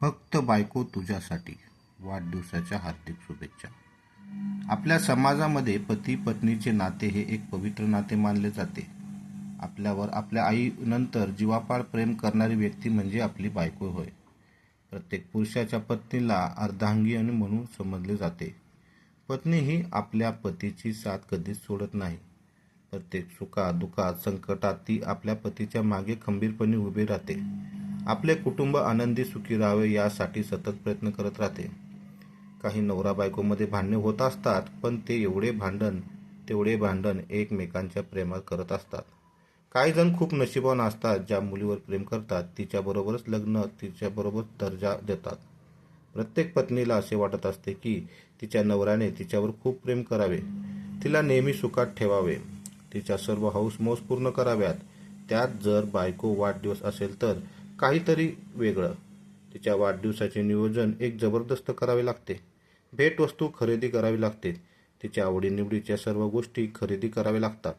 फक्त बायको तुझ्यासाठी वाढदिवसाच्या हार्दिक शुभेच्छा. आपल्या समाजामध्ये पती पत्नीचे नाते हे एक पवित्र नाते मानले जाते. आपल्यावर आपल्या आईनंतर जीवापाड प्रेम करणारी व्यक्ती म्हणजे आपली बायको होय. प्रत्येक पुरुषाच्या पत्नीला अर्धांगी आणि म्हणून समजले जाते. पत्नी ही आपल्या पतीची साथ कधीच सोडत नाही. प्रत्येक सुखात दुःखात संकटात ती आपल्या पतीच्या मागे खंबीरपणे उभी राहते. आपले कुटुंब आनंदी सुखी राहावे यासाठी सतत प्रयत्न करत राहते. काही नवरा बायकोमध्ये भांडणे होत असतात पण ते एवढे भांडण तेवढे भांडण एकमेकांच्या प्रेमात करत असतात. काही जण खूप नशिबान असतात ज्या मुलीवर प्रेम करतात तिच्याबरोबरच लग्न तिच्याबरोबर दर्जा देतात. प्रत्येक पत्नीला असे वाटत असते की तिच्या नवऱ्याने तिच्यावर खूप प्रेम करावे. तिला नेहमी सुखात ठेवावे. तिच्या सर्व हौसमौस पूर्ण कराव्यात. त्यात जर बायको वाढदिवस असेल तर काहीतरी वेगळं. तिच्या वाढदिवसाचे नियोजन एक जबरदस्त करावे लागते. भेटवस्तू खरेदी करावी लागते. तिच्या आवडीनिवडीच्या सर्व गोष्टी खरेदी कराव्या लागतात.